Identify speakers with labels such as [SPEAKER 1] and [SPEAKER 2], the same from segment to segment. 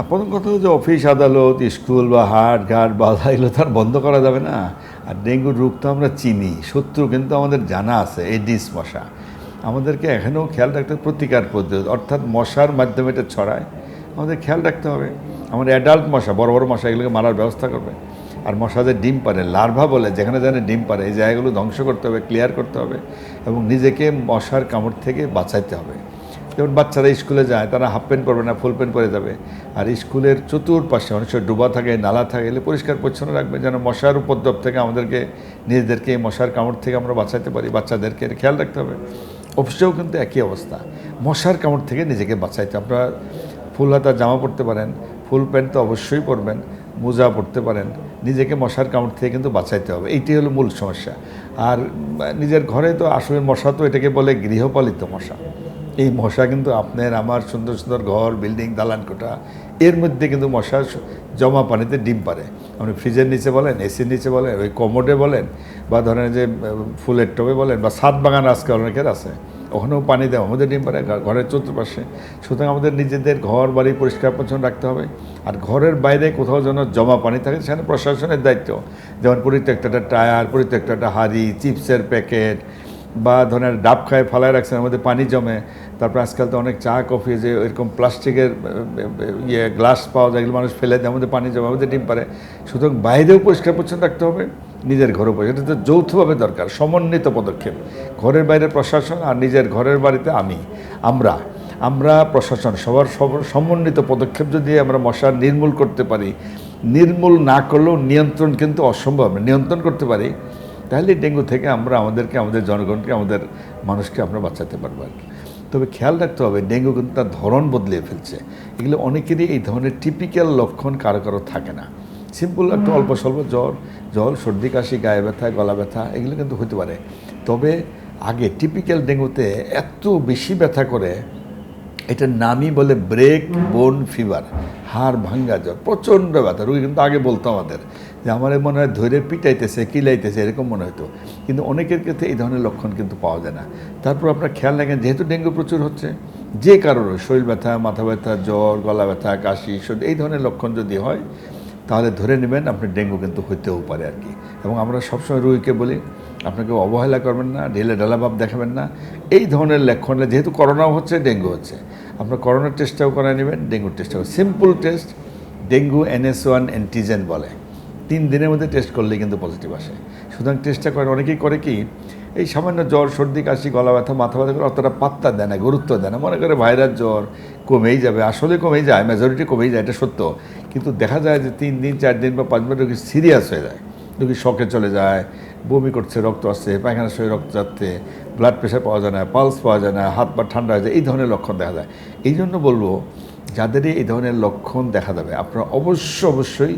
[SPEAKER 1] না প্রথম কথা যে অফিস আদালত, স্কুল বা হাট, ঘাট, বাধা, এগুলো তো আর বন্ধ করা যাবে না। আর ডেঙ্গুর রোগ তো আমরা চিনি, শত্রু কিন্তু আমাদের জানা আছে এডিস মশা। আমাদেরকে এখানেও খেয়াল রাখতে প্রতিকার পদ্ধতি অর্থাৎ মশার মাধ্যমে এটা ছড়ায়, আমাদের খেয়াল রাখতে হবে। আমাদের অ্যাডাল্ট মশা, বড় বড় মশা, এগুলোকে মারার ব্যবস্থা করবে। আর মশা যে ডিম পারে লার্ভা বলে, যেখানে যেখানে ডিম পারে এই জায়গাগুলো ধ্বংস করতে হবে ক্লিয়ার করতে হবে এবং নিজেকে মশার কামড় থেকে বাঁচাইতে হবে। যেমন বাচ্চারা স্কুলে যায়, তারা হাফ প্যান্ট পরবে না ফুল প্যান্ট পরে যাবে। আর স্কুলের চতুর্পাশে অনেক সময় ডুবা থাকে, নালা থাকে, এগুলো পরিষ্কার পরিচ্ছন্ন রাখবে যেন মশার উপদ্রব থেকে আমাদেরকে, নিজেদেরকে মশার কামড় থেকে আমরা বাঁচাতে পারি, বাচ্চাদেরকে খেয়াল রাখতে হবে। অফিসেও কিন্তু একই অবস্থা। মশার কামড় থেকে নিজেকে বাঁচাইতে, আপনারা ফুল হাতা জামা পরতে পারেন ফুল প্যান্ট তো অবশ্যই পরবেন, মোজা পরতে পারেন, নিজেকে মশার কামড় থেকে কিন্তু বাঁচাইতে হবে এইটি হলো মূল সমস্যা। আর নিজের ঘরে তো আসলে মশা তো এটাকে বলে গৃহপালিত মশা। এই মশা কিন্তু আপনার আমার সুন্দর সুন্দর ঘর, বিল্ডিং দালান কোটা এর মধ্যে কিন্তু মশা জমা পানিতে ডিম পারে। আপনি ফ্রিজের নিচে বলেন, এসির নিচে বলেন, ওই কমোডে বলেন, বা ধরেন যে ফুলের টবে বলেন, বা সাত বাগান আজকাল অনেকের আছে, ওখানেও পানি দেওয়া, আমাদের ডিম পারে ঘরের চতুর্পাশে। সুতরাং আমাদের নিজেদের ঘর, বাড়ি পরিষ্কার পরিচ্ছন্ন রাখতে হবে। আর ঘরের বাইরে কোথাও যেন জমা পানি থাকে, সেখানে প্রশাসনের দায়িত্ব। যেমন পরিত্যক্ত একটা টায়ার পরিত্যক্ত একটা হাড়ি, চিপসের প্যাকেট বা ধরেন ডাব খায়, ফালায় রাখছেন, আমাদের পানি জমে। তারপর আজকাল তো অনেক চা, কফি, যে এরকম প্লাস্টিকের ইয়ে গ্লাস পাওয়া যায় এগুলো মানুষ ফেলে দেয়, আমাদের পানি জমে, আমাদের ডিম পারে সুতরাং বাইরেও পরিষ্কার পরিচ্ছন্ন রাখতে হবে, নিজের ঘরও পরিষ্কার এটা তো যৌথভাবে দরকার, সমন্বিত পদক্ষেপ। ঘরের বাইরে প্রশাসন আর নিজের ঘরের বাড়িতে আমি, আমরা আমরা প্রশাসন, সবার সবার সমন্বিত পদক্ষেপ যদি আমরা মশা নির্মূল করতে পারি, নির্মূল না করলেও নিয়ন্ত্রণ কিন্তু অসম্ভব। নিয়ন্ত্রণ করতে পারি তাহলে ডেঙ্গু থেকে আমরা আমাদেরকে আমাদের জনগণকে আমাদের মানুষকে আমরা বাঁচাতে পারব আর কি। তবে খেয়াল রাখতে হবে ডেঙ্গু কিন্তু তার ধরন বদলে ফেলছে। এগুলো অনেকেরই এই ধরনের টিপিক্যাল লক্ষণ কারও কারও থাকে না। সিম্পল একটা অল্প স্বল্প জ্বর জল সর্দি কাশি গায়ে ব্যথা গলা ব্যথা এগুলো কিন্তু হতে পারে। তবে আগে টিপিক্যাল ডেঙ্গুতে এত বেশি ব্যথা করে এটার নামই বলে ব্রেক বোন ফিভার হাড় ভাঙ্গা জ্বর, প্রচণ্ড ব্যথা। রুগী কিন্তু আগে বলতো আমাদের যে, আমার মনে হয় ধরে পিটাইতেছে, কিলাইতেছে, এরকম মনে হতো। কিন্তু অনেকের ক্ষেত্রে এই ধরনের লক্ষণ কিন্তু পাওয়া যায় না। তারপর আপনার খেয়াল রাখেন, যেহেতু ডেঙ্গু প্রচুর হচ্ছে, যে কারণে শরীর ব্যথা, মাথা ব্যথা, জ্বর, গলা ব্যথা, কাশি এই ধরনের লক্ষণ যদি হয় তাহলে ধরে নেবেন আপনি ডেঙ্গু কিন্তু হইতেও পারে আর কি। এবং আমরা সবসময় রোগীকে বলি, আপনাকে অবহেলা করবেন না, ঢেলে ঢালাভাব দেখাবেন না। এই ধরনের লক্ষণে যেহেতু করোনাও হচ্ছে, ডেঙ্গু হচ্ছে। আপনার করোনার টেস্টটাও করায় নেবেন, ডেঙ্গুর টেস্টটাও simple test dengue NS one antigen বলে। তিন দিনের মধ্যে টেস্ট করলেই কিন্তু পজিটিভ আসে। সুতরাং টেস্টটা করে অনেকেই করে কি এই সামান্য জ্বর, সর্দি, কাশি, গলা ব্যথা, মাথা ব্যথা করে অতটা পাত্তা দেয় না, গুরুত্ব দেয় না। মনে করে ভাইরাস জ্বর কমেই যাবে, আসলে কমেই যায় মেজরিটি কমেই যায়, এটা সত্য। কিন্তু দেখা যায় যে তিন দিন, চার দিন বা পাঁচ দিন রোগী সিরিয়াস হয়ে যায়। রোগী শখে চলে যায়, বমি করছে, রক্ত আসছে, পায়খানার শরীর রক্ত যাচ্ছে ব্লাড প্রেশার পাওয়া যায় না পালস পাওয়া যায় না, হাত পা ঠান্ডা হয়ে যায়, এই ধরনের লক্ষণ দেখা যায়। এই জন্য বলব যাদেরই এই ধরনের লক্ষণ দেখা যাবে, আপনারা অবশ্য অবশ্যই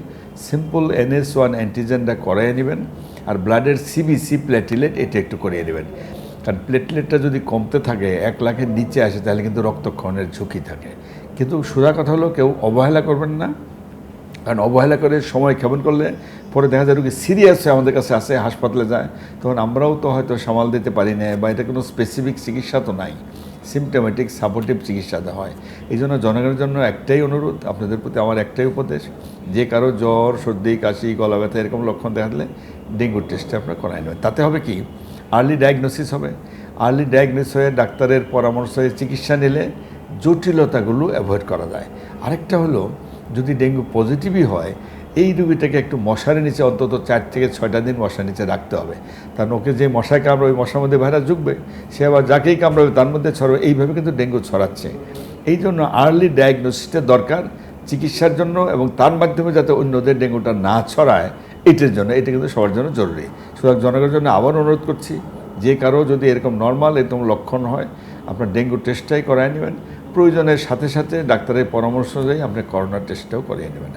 [SPEAKER 1] সিম্পল এনএস ওয়ান অ্যান্টিজেনটা করাই নেবেন। আর ব্লাডের সিবিসি প্লেটিলেট এটা একটু করিয়ে দেবেন। কারণ প্লেটলেটটা যদি কমতে থাকে, এক লাখের নিচে আসে, তাহলে কিন্তু রক্তক্ষরণের ঝুঁকি থাকে। কিন্তু সোজা কথা হলো, কেউ অবহেলা করবেন না। কারণ অবহেলা করে সময় ক্ষেপণ করলে পরে দেখা যায় রোগী সিরিয়াস হয়ে আমাদের কাছে আসে, হাসপাতালে যায়। তখন আমরাও তো হয়তো সামাল দিতে পারি না বা এটা কোনো স্পেসিফিক চিকিৎসা তো নাই। সিমটোমেটিক সাপোর্টিভ চিকিৎসা দেওয়া হয়। এই জন্য জনগণের জন্য একটাই অনুরোধ, আপনাদের প্রতি আমার একটাই উপদেশ, যে কারও জ্বর, সর্দি, কাশি গলা ব্যথা এরকম লক্ষণ দেখা দিলে ডেঙ্গুর টেস্টটা আপনার করাই নেবেন। তাতে হবে কি? আর্লি ডায়াগনোসিস হবে। আর্লি ডায়াগনোস হয়ে ডাক্তারের পরামর্শ হয়ে চিকিৎসা নিলে জটিলতাগুলো অ্যাভয়েড করা যায়। আরেকটা হলো, যদি ডেঙ্গু পজিটিভই হয় এই রুগীটাকে একটু মশার নিচে অন্তত চার থেকে ছয়টা দিন মশার নিচে রাখতে হবে। কারণ ওকে যে মশায় কামড়ে ওই মশার মধ্যে ভাইরাস ঢুকবে সে আবার যাকেই কামড়াবে তার মধ্যে ছড়াবে, এইভাবে কিন্তু ডেঙ্গু ছড়াচ্ছে। এই জন্য আর্লি ডায়াগনোসিসটা দরকার, চিকিৎসার জন্য এবং তার মাধ্যমে যাতে অন্যদের ডেঙ্গুটা না ছড়ায়, এটার জন্য, এটা কিন্তু সবার জন্য জরুরি। সুতরাং জনগণের জন্য আবার অনুরোধ করছি, যে কারও যদি এরকম নর্মাল এরকম লক্ষণ হয়, আপনার ডেঙ্গু টেস্টটাই করায় নেবেন। প্রয়োজনের সাথে সাথে ডাক্তারের পরামর্শ অনুযায়ী আপনি করোনা টেস্টটাও করিয়ে নেবেন।